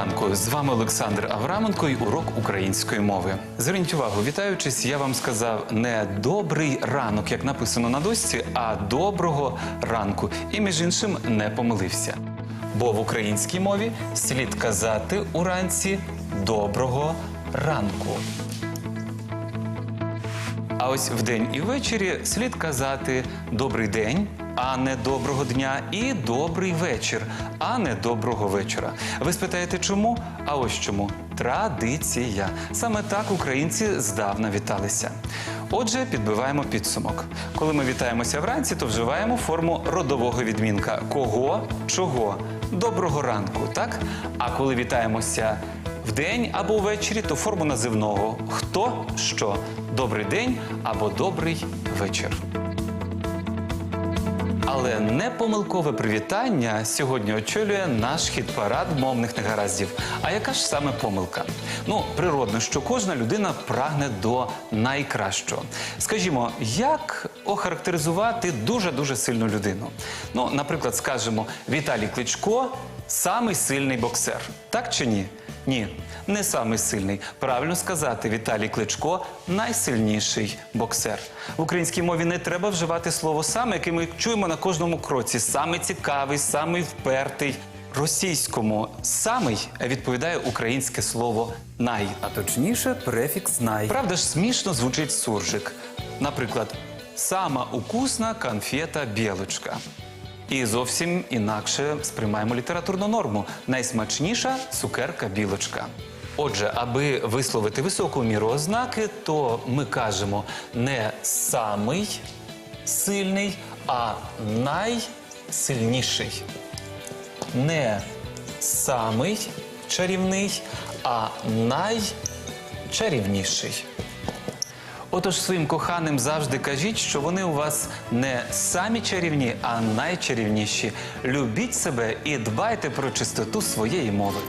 ранку. З вами Олександр Авраменко і урок української мови. Зверніть увагу, вітаючись, я вам сказав не добрий ранок, як написано на дошці, а доброго ранку. І між іншим не помилився. Бо в українській мові слід казати уранці доброго ранку. А ось вдень і ввечері слід казати добрий день, а не доброго дня, і добрий вечір, а не доброго вечора. Ви спитаєте, чому? А ось чому традиція. Саме так українці здавна віталися. Отже, підбиваємо підсумок. Коли ми вітаємося вранці, то вживаємо форму родового відмінка кого, чого. Доброго ранку, так? А коли вітаємося Вдень або ввечері то форму називного хто що добрий день або добрий вечір. Але непомилкове привітання сьогодні очолює наш хіт-парад мовних негараздів. А яка ж саме помилка? Ну, природно, що кожна людина прагне до найкращого. Скажімо, як охарактеризувати дуже-дуже сильну людину? Ну, наприклад, скажемо, Віталій Кличко самий сильний боксер. Так чи ні? Ні, не самий сильний. Правильно сказати, Віталій Кличко найсильніший боксер. В українській мові не треба вживати слово саме, яке ми чуємо на кожному кроці. Саме цікавий, самий впертий. Російському самий відповідає українське слово най, а точніше префікс най. Правда ж смішно звучить суржик. Наприклад, сама укусна конфета білочка. І зовсім інакше сприймаємо літературну норму. Найсмачніша цукерка білочка. Отже, аби висловити високу міру ознаки, то ми кажемо не самий сильний, а найсильніший. Не самий чарівний, а найчарівніший. Отож своїм коханим завжди кажіть, що вони у вас не самі чарівні, а найчарівніші. Любіть себе і дбайте про чистоту своєї мови.